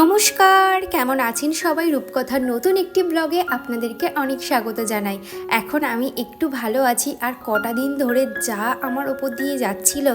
নমস্কার, কেমন আছেন সবাই? রূপকথার নতুন একটি ব্লগে আপনাদেরকে অনেক স্বাগত জানাই। এখন আমি একটু ভালো আছি আর কটা দিন ধরে যা আমার ওপর দিয়ে যাচ্ছিল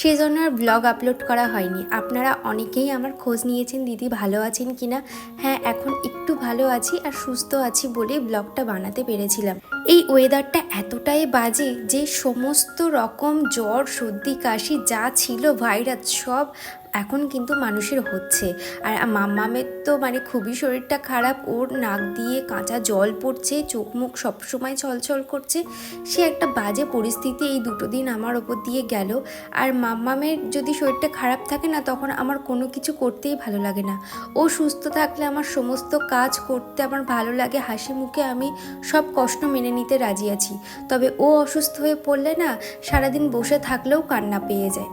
সেজন্য আর ব্লগ আপলোড করা হয়নি। আপনারা অনেকেই আমার খোঁজ নিয়েছেন, দিদি ভালো আছেন কি না? হ্যাঁ এখন একটু ভালো আছি আর সুস্থ আছি বলে ব্লগটা বানাতে পেরেছিলাম। এই ওয়েদারটা এতটাই বাজে যে সমস্ত রকম জ্বর, সর্দি, কাশি যা ছিল ভাইরাস সব এখন কিন্তু মানুষের হচ্ছে। আর মাম্মামের তো মানে খুবই শরীরটা খারাপ, ওর নাক দিয়ে কাঁচা জল পড়ছে, চোখ মুখ সবসময় ছলছল করছে। সে একটা বাজে পরিস্থিতি এই দুটো দিন আমার ওপর দিয়ে গেল। আর মাম্মামের যদি শরীরটা খারাপ থাকে না, তখন আমার কোনো কিছু করতেই ভালো লাগে না। ও সুস্থ থাকলে আমার সমস্ত কাজ করতে আমার ভালো লাগে, হাসি মুখে আমি সব কষ্ট মেনে নিতে রাজি আছি। তবে ও অসুস্থ হয়ে পড়লে না, সারাদিন বসে থাকলেও কান্না পেয়ে যায়।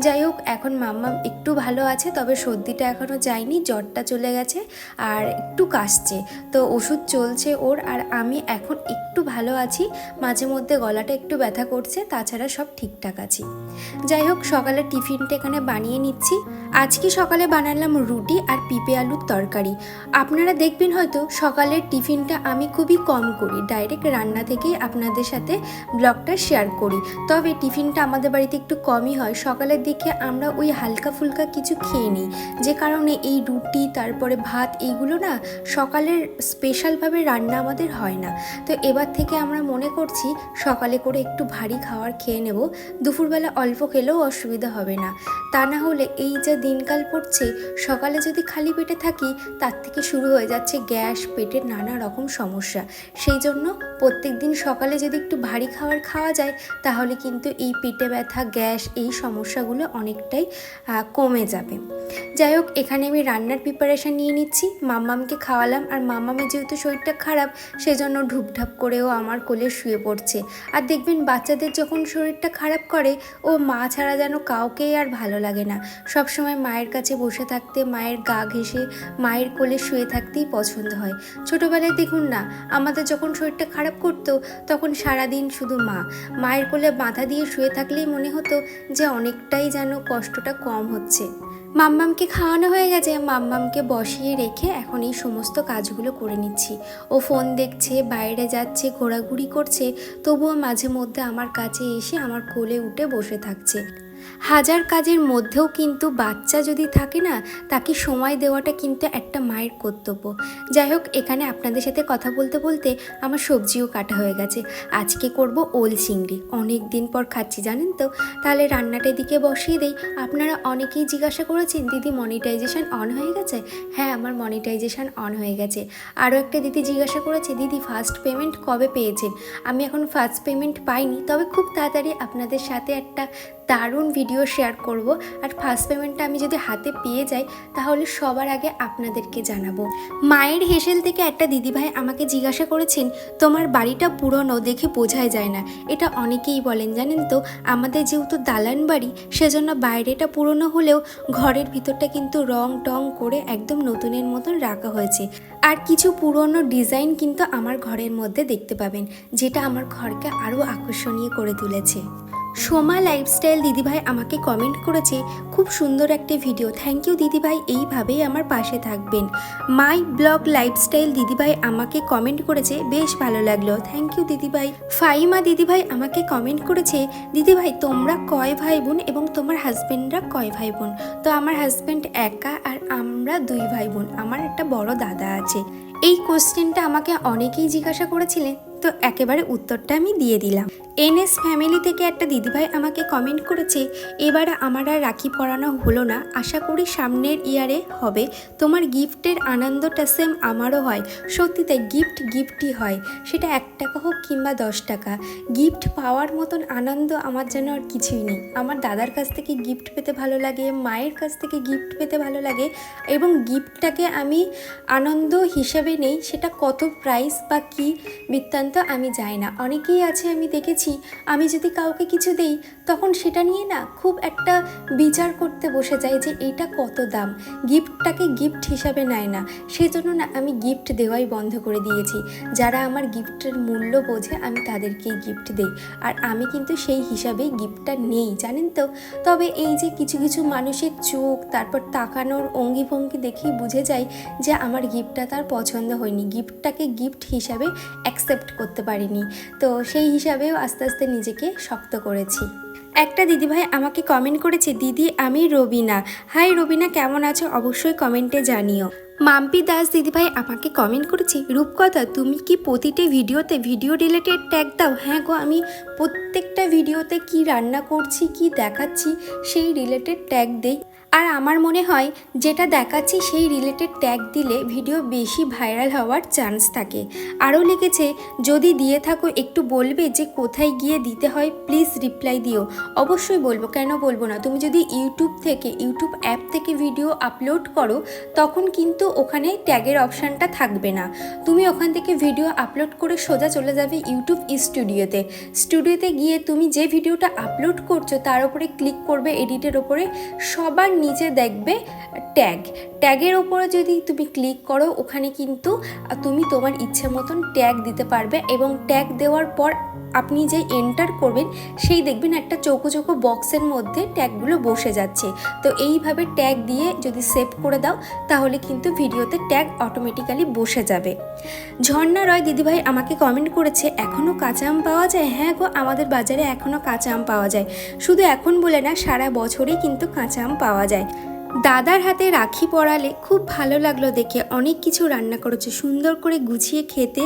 যাই হোক, এখন মাম্মাম একটু ভালো আছে, তবে সর্দিটা এখনও যায়নি, জ্বরটা চলে গেছে আর একটু কাশছে। তো ওষুধ চলছে ওর আর আমি এখন একটু ভালো আছি, মাঝে মধ্যে গলাটা একটু ব্যথা করছে, তাছাড়া সব ঠিকঠাক আছি। যাই হোক, সকালে টিফিনটা এখানে বানিয়ে নিচ্ছি। আজকে সকালে বানালাম রুটি আর পিপে আলুর তরকারি। আপনারা দেখবেন হয়তো সকালের টিফিনটা আমি খুবই কম করি, ডাইরেক্ট রান্না থেকেই আপনাদের সাথে ব্লগটা শেয়ার করি। তবে টিফিনটা আমাদের বাড়িতে একটু কমই হয়, সকালের দিকে আমরা ওই হালকা ফুলকা কিছু খেয়ে নিই। যে কারণে এই রুটি, তারপরে ভাত এইগুলো না সকালের স্পেশালভাবে রান্না আমাদের হয় না। তো এবার থেকে আমরা মনে করছি সকালে করে একটু ভারী খাবার খেয়ে নেব, দুপুরবেলা অল্প খেলেও অসুবিধা হবে না। তা না হলে এই যা দিনকাল পড়ছে, সকালে যদি খালি পেটে থাকি, তার থেকে শুরু হয়ে যাচ্ছে গ্যাস, পেটের নানা রকম সমস্যা। সেই জন্য প্রত্যেক দিন সকালে যদি একটু ভারী খাবার খাওয়া যায়, তাহলে কিন্তু এই পেটে ব্যথা, গ্যাস এই সমস্যাগুলো অনেকটাই কমে যাবে। যাই হোক এখানে আমি রান্নার প্রিপারেশান নিয়ে নিচ্ছি। মাম্মামকে খাওয়ালাম আর মাম্মামের যেহেতু শরীরটা খারাপ, সেজন্য ঢুপঢাপ করেও আমার কোলে শুয়ে পড়ছে। আর দেখবেন, বাচ্চাদের যখন শরীরটা খারাপ করে, ও মা ছাড়া যেন কাউকেই আর ভালো লাগে না। সবসময় মায়ের কাছে বসে থাকতে, মায়ের গা ঘেঁষে, মায়ের কোলে শুয়ে থাকতেই পছন্দ হয়। ছোটোবেলায় দেখুন না, আমাদের যখন শরীরটা খারাপ করতো, তখন সারাদিন শুধু মা। মায়ের কোলে মাথা দিয়ে শুয়ে থাকলেই মনে হতো যে অনেকটাই যেন কষ্টটা কম হচ্ছে। মাম্মামকে খাওয়ানো হয়ে গেছে। মাম্মামকে বসিয়ে রেখে এখন এই সমস্ত কাজগুলো করে নিচ্ছি। ও ফোন দেখছে, বাইরে যাচ্ছে, ঘোরাঘুরি করছে, তবুও মাঝে মধ্যে আমার কাছে এসে আমার কোলে উঠে বসে থাকছে। হাজার কাজের মধ্যেও কিন্তু বাচ্চা যদি থাকে না, তাকে সময় দেওয়াটা কিন্তু একটা মায়ের কর্তব্য। যাই হোক, এখানে আপনাদের সাথে কথা বলতে বলতে আমার সবজিও কাটা হয়ে গেছে। আজকে করব ওল চিংড়ি। অনেক দিন পর খাচ্ছি, জানেন তো? তাহলে রান্নাটা দিকে বসিয়ে দেই। আপনারা অনেকেই জিজ্ঞাসা করেছেন, দিদি মনিটাইজেশন অন হয়ে গেছে? হ্যাঁ আমার মনিটাইজেশন অন হয়ে গেছে। আরও একটা দিদি জিজ্ঞাসা করেছে, দিদি ফার্স্ট পেমেন্ট কবে পেয়েছেন? আমি এখন ফার্স্ট পেমেন্ট পাইনি। তবে খুব তাড়াতাড়ি আপনাদের সাথে একটা দারুণ ভিডিও শেয়ার করব। আর ফার্স্ট পেমেন্টটা আমি যদি হাতে পেয়ে যাই, তাহলে সবার আগে আপনাদেরকে জানাব। মায়ের হেসেল থেকে একটা দিদিভাই আমাকে জিজ্ঞাসা করেছেন, তোমার বাড়িটা পুরনো দেখে বোঝাই যায় না। এটা অনেকেই বলেন, জানেন তো? আমাদের যেহেতু দালান বাড়ি, সেজন্য বাইরেটা পুরনো হলেও ঘরের ভিতরটা কিন্তু রং টং করে একদম নতুনের মতন রাখা হয়েছে। আর কিছু পুরনো ডিজাইন কিন্তু আমার ঘরের মধ্যে দেখতে পাবেন, যেটা আমার ঘরকে আরও আকর্ষণীয় করে তুলেছে। সোমা লাইফস্টাইল দিদিভাই আমাকে কমেন্ট করেছে, খুব সুন্দর একটি ভিডিও থ্যাংক ইউ দিদিভাই, এইভাবেই আমার পাশে থাকবেন। মাই ব্লগ লাইফস্টাইল দিদিভাই আমাকে কমেন্ট করেছে, বেশ ভালো লাগল। থ্যাংক ইউ দিদিভাই। ফাইমা দিদিভাই আমাকে কমেন্ট করেছে, দিদিভাই, তোমরা কয় ভাই বোন এবং তোমার হাজব্যান্ডরা কয় ভাই বোন তো আমার হাজব্যান্ড একা আর আমরা দুই ভাই বোন আমার একটা বড় দাদা আছে। এই কোশ্চেনটা আমাকে অনেকেই জিজ্ঞাসা করেছিলেন তো একেবারে উত্তরটা আমি দিয়ে দিলাম। এনএস ফ্যামিলি থেকে একটা দিদিভাই আমাকে কমেন্ট করেছে, এবার আমার আর রাখি পরানো হলো না। আশা করি সামনের ইয়ারে হবে। তোমার গিফটের আনন্দটা সেম আমারও হয়। সত্যি তাই গিফট গিফটই হয়। সেটা এক টাকা হোক কিংবা দশ টাকা। গিফট পাওয়ার মতন আনন্দ আমার যেন আর কিছুই নেই। আমার দাদার কাছ থেকে গিফট পেতে ভালো লাগে, মায়ের কাছ থেকে গিফট পেতে ভালো লাগে এবং গিফটটাকে আমি আনন্দ হিসেবে নেই। সেটা কত প্রাইস বা কী বৃত্তান্ত সিদ্ধান্ত আমি যাই না। অনেকেই আছে আমি দেখেছি, আমি যদি কাউকে কিছু দেই, তখন সেটা নিয়ে না খুব একটা বিচার করতে বসে যায় যে এটা কত দাম। গিফটটাকে গিফট হিসাবে নেয় না। সেজন্য না আমি গিফট দেওয়াই বন্ধ করে দিয়েছি। যারা আমার গিফটের মূল্য বোঝে, আমি তাদেরকেই গিফট দিই। আর আমি কিন্তু সেই হিসাবে গিফটটা নেই, জানেন তো? তবে এই যে কিছু কিছু মানুষের চোখ, তারপর তাকানোর অঙ্গি ভঙ্গি দেখেই বুঝে যায় যে আমার গিফটটা তার পছন্দ হয়নি। গিফটটাকে গিফট হিসাবে অ্যাকসেপ্ট করতে পারিনি। তো সেই হিসাবেও আস্তে আস্তে নিজেকে শক্ত করেছি। একটা দিদিভাই আমাকে কমেন্ট করেছে, দিদি, আমি রবিনা। হাই রবিনা, কেমন আছো? অবশ্যই কমেন্টে জানিও। মাম্পি দাস দিদিভাই আমাকে কমেন্ট করেছে রূপকথা তুমি কি প্রতিটি ভিডিওতে ভিডিও রিলেটেড ট্যাগ দাও? হ্যাঁ গো, আমি প্রত্যেকটা ভিডিওতে কি রান্না করছি, কি দেখাচ্ছি, সেই রিলেটেড ট্যাগ দেই। আর আমার মনে হয় যেটা দেখাচ্ছি সেই রিলেটেড ট্যাগ দিলে ভিডিও বেশি ভাইরাল হওয়ার চান্স থাকে। আরও লিখেছে, যদি দিয়ে থাকো, একটু বলবে যে কোথায় গিয়ে দিতে হয় প্লিজ রিপ্লাই দিও। অবশ্যই বলব, কেন বলব না। তুমি যদি ইউটিউব থেকে ইউটিউব অ্যাপ থেকে ভিডিও আপলোড করো, তখন কিন্তু ওখানে ট্যাগের অপশানটা থাকবে না। তুমি ওখান থেকে ভিডিও আপলোড করে সোজা চলে যাবে ইউটিউব স্টুডিওতে স্টুডিওতে গিয়ে তুমি যে ভিডিওটা আপলোড করছ, তার উপরে ক্লিক করবে এডিটের ওপরে সবার নিচে দেখবে ট্যাগ ট্যাগের ওপরে যদি তুমি ক্লিক করো, ওখানে কিন্তু তুমি তোমার ইচ্ছে মতন ট্যাগ দিতে পারবে এবং ট্যাগ দেওয়ার পর আপনি যে এন্টার করবেন, সেই দেখবেন একটা চৌকো চৌকো বক্সের মধ্যে ট্যাগগুলো বসে যাচ্ছে। তো এইভাবে ট্যাগ দিয়ে যদি সেভ করে দাও, তাহলে কিন্তু ভিডিওতে ট্যাগ অটোমেটিক্যালি বসে যাবে। ঝর্ণা রয় দিদিভাই আমাকে কমেন্ট করেছে এখনও কাঁচা আম পাওয়া যায়? হ্যাঁ গো, আমাদের বাজারে এখনও কাঁচা আম পাওয়া যায়। শুধু এখন বলে না, সারা বছরেই কিন্তু কাঁচা আম পাওয়া যায়। দাদার হাতে রাখি পরালে খুব ভালো লাগল দেখে। অনেক কিছু রান্না করেছে। সুন্দর করে গুছিয়ে খেতে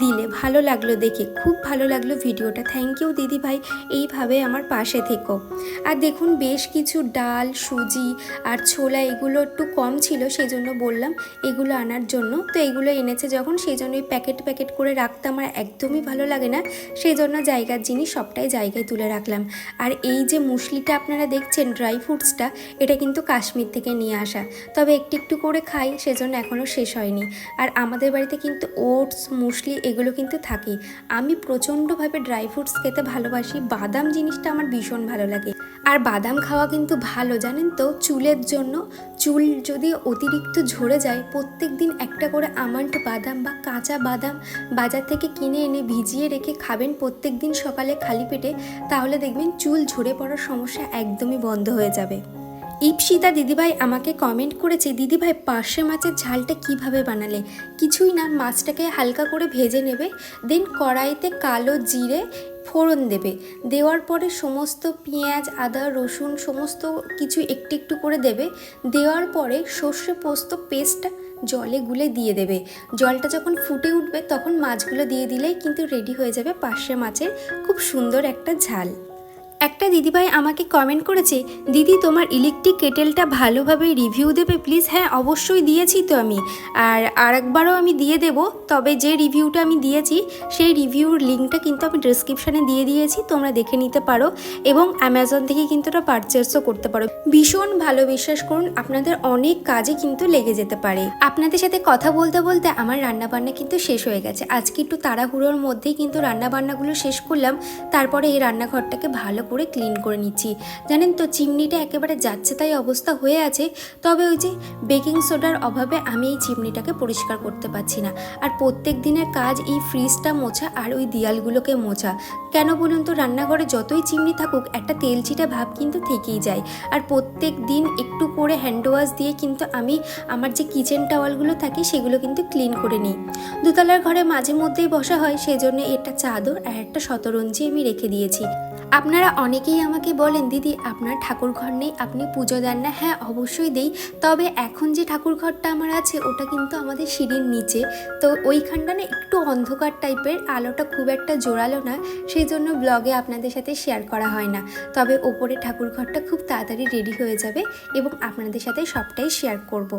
দিলে ভালো লাগল দেখে। খুব ভালো লাগল ভিডিওটা। থ্যাংক ইউ দিদি ভাই। এইভাবে আমার পাশে থেকো। আর দেখুন, বেশ কিছু ডাল, সুজি আর ছোলা এগুলো একটু কম ছিল সেই জন্য বললাম এগুলো আনার জন্য। তো এগুলো এনেছে যখন সেই জন্য প্যাকেট প্যাকেট করে রাখতে আমার একদমই ভালো লাগে না। সেই জন্য জায়গার জিনিস সবটাই জায়গায় তুলে রাখলাম। আর এই যে মুসলিটা আপনারা দেখছেন ড্রাই ফ্রুটসটা এটা কিন্তু কাশ্মীর থেকে নিয়ে আসা। তবে একটু একটু করে খাই, সেজন্য এখনও শেষ হয়নি। আর আমাদের বাড়িতে কিন্তু ওটস, মুসলি এগুলো কিন্তু থাকেই আমি প্রচণ্ডভাবে ড্রাই ফ্রুটস খেতে ভালোবাসি। বাদাম জিনিসটা আমার ভীষণ ভালো লাগে। আর বাদাম খাওয়া কিন্তু ভালো, জানেন তো? চুলের জন্য। চুল যদি অতিরিক্ত ঝরে যায় প্রত্যেক দিন একটা করে আমন্ড বাদাম বা কাঁচা বাদাম বাজার থেকে কিনে এনে ভিজিয়ে রেখে খাবেন প্রত্যেক দিন সকালে খালি পেটে, তাহলে দেখবেন চুল ঝরে পড়ার সমস্যা একদমই বন্ধ হয়ে যাবে। ইপসিতা দিদিভাই আমাকে কমেন্ট করেছে, দিদিভাই, পার্শে মাছের ঝালটা কীভাবে বানালে? কিছুই না, মাছটাকে হালকা করে ভেজে নেবে দেন কড়াইতে কালো জিরে ফোড়ন দেবে। দেওয়ার পরে সমস্ত পেঁয়াজ, আদা, রসুন, সমস্ত কিছু একটু একটু করে দেবে। দেওয়ার পরে সর্ষে পোস্ত পেস্টটা জলে গুলে দিয়ে দেবে। জলটা যখন ফুটে উঠবে, তখন মাছগুলো দিয়ে দিলেই কিন্তু রেডি হয়ে যাবে পার্শে মাছের খুব সুন্দর একটা ঝাল। একটা দিদিভাই আমাকে কমেন্ট করেছে, দিদি, তোমার ইলেকট্রিক কেটেলটা ভালোভাবে রিভিউ দেবে প্লিজ হ্যাঁ অবশ্যই দিয়েছি তো আমি। আর আরেকবারও আমি দিয়ে দেব, তবে যে রিভিউটা আমি দিয়েছি, সেই রিভিউর লিঙ্কটা কিন্তু আমি ডিসক্রিপশানে দিয়ে দিয়েছি, তোমরা দেখে নিতে পারো এবং অ্যামাজন থেকে কিন্তু ওটা পারচেসও করতে পারো। ভীষণ ভালো বিশ্বাস করুন, আপনাদের অনেক কাজে কিন্তু লেগে যেতে পারে। আপনাদের সাথে কথা বলতে বলতে আমার রান্নাবান্না কিন্তু শেষ হয়ে গেছে। আজকে একটু তাড়াহুড়োর মধ্যেই কিন্তু রান্নাবান্নাগুলো শেষ করলাম, তারপরে এই রান্নাঘরটাকে ভালো করে ক্লিন করে নিচ্ছি। জানেন তো, চিমনিটা একেবারে যাচ্ছে তাই অবস্থা হয়ে আছে। তবে ওই যে বেকিং সোডার অভাবে আমি এই চিমনিটাকে পরিষ্কার করতে পারছি না। আর প্রত্যেক দিনের কাজ এই ফ্রিজটা মোছা আর ওই দেয়ালগুলোকে মোছা। কেন বলুন তো, রান্নাঘরে যতই চিমনি থাকুক, একটা তেলচিটা ভাব কিন্তু থেকেই যায়। আর প্রত্যেক দিন একটু করে হ্যান্ড ওয়াশ দিয়ে কিন্তু আমি আমার যে কিচেন টাওয়ালগুলো থাকে, সেগুলো কিন্তু ক্লিন করে নিই। দোতলার ঘরে মাঝে মধ্যেই বসা হয় সেই জন্য এটা চাদর আর একটা শতরঞ্জি আমি রেখে দিয়েছি। আপনারা অনেকেই আমাকে বলেন, দিদি, আপনার ঠাকুর ঘর নেই, আপনি পুজো দেন না। হ্যাঁ অবশ্যই দেই। তবে এখন যে ঠাকুর ঘরটা আমার আছে, ওটা কিন্তু আমাদের সিঁড়ির নিচে। তো ওইখানটা না একটু অন্ধকার টাইপের, আলোটা খুব একটা জোরালো না সেই জন্য ব্লগে আপনাদের সাথে শেয়ার করা হয় না। তবে ওপরে ঠাকুর ঘরটা খুব তাড়াতাড়ি রেডি হয়ে যাবে এবং আপনাদের সাথে সবটাই শেয়ার করব।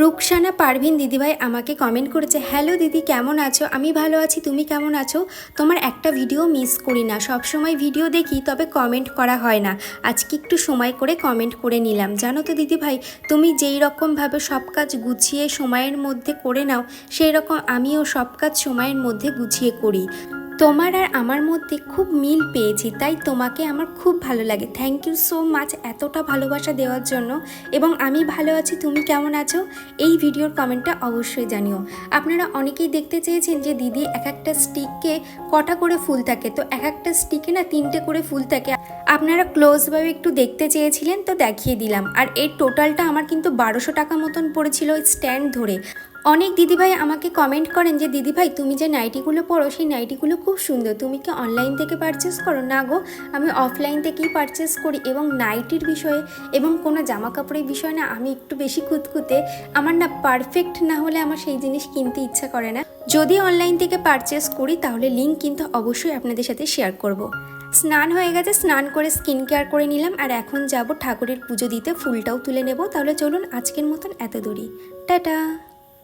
রুকসানা পারভিন দিদিভাই আমাকে কমেন্ট করেছে হ্যালো দিদি, কেমন আছো? আমি ভালো আছি, তুমি কেমন আছো? তোমার একটা ভিডিও মিস করি না। সব সময় ভিডিও দেখি, তবে কমেন্ট করা হয় না। আজকে একটু সময় করে কমেন্ট করে নিলাম। জানো তো দিদিভাই, তুমি যেই রকমভাবে সব কাজ গুছিয়ে সময়ের মধ্যে করে নাও, সেই রকম আমিও সব কাজ সময়ের মধ্যে গুছিয়ে করি। তোমার আর আমার মধ্যে খুব মিল পেয়েছি, তাই তোমাকে আমার খুব ভালো লাগে। থ্যাংক ইউ সো মাচ এতটা ভালোবাসা দেওয়ার জন্য এবং আমি ভালো আছি, তুমি কেমন আছো? এই ভিডিওর কমেন্টটা অবশ্যই জানিও। আপনারা অনেকেই দেখতে চেয়েছেন যে দিদি এক একটা স্টিককে কটা করে ফুল থাকে। তো এক একটা স্টিকে না তিনটে করে ফুল থাকে। আপনারা ক্লোজভাবে একটু দেখতে চেয়েছিলেন, তো দেখিয়ে দিলাম। আর এর টোটালটা আমার কিন্তু বারোশো টাকা মতন পড়েছিল স্ট্যান্ড ধরে। অনেক দিদিভাই আমাকে কমেন্ট করেন যে, দিদিভাই, তুমি যে নাইটিগুলো পরো, সেই নাইটিগুলো খুব সুন্দর। তুমি কি অনলাইন থেকে পারচেস করো? না গো, আমি অফলাইন থেকেই পারচেস করি এবং নাইটির বিষয়ে এবং কোনো জামা কাপড়ের বিষয়ে না, আমি একটু বেশি খুঁতখুঁতে আমার না পারফেক্ট না হলে আমার সেই জিনিস কিনতে ইচ্ছা করে না। যদি অনলাইন থেকে পারচেস করি, তাহলে লিঙ্ক কিন্তু অবশ্যই আপনাদের সাথে শেয়ার করব। স্নান হয়ে গেছে, স্নান করে স্কিন কেয়ার করে নিলাম আর এখন যাব ঠাকুরের পুজো দিতে। ফুলটাও তুলে নেব। তাহলে চলুন আজকের মতন এত দূরই। টাটা!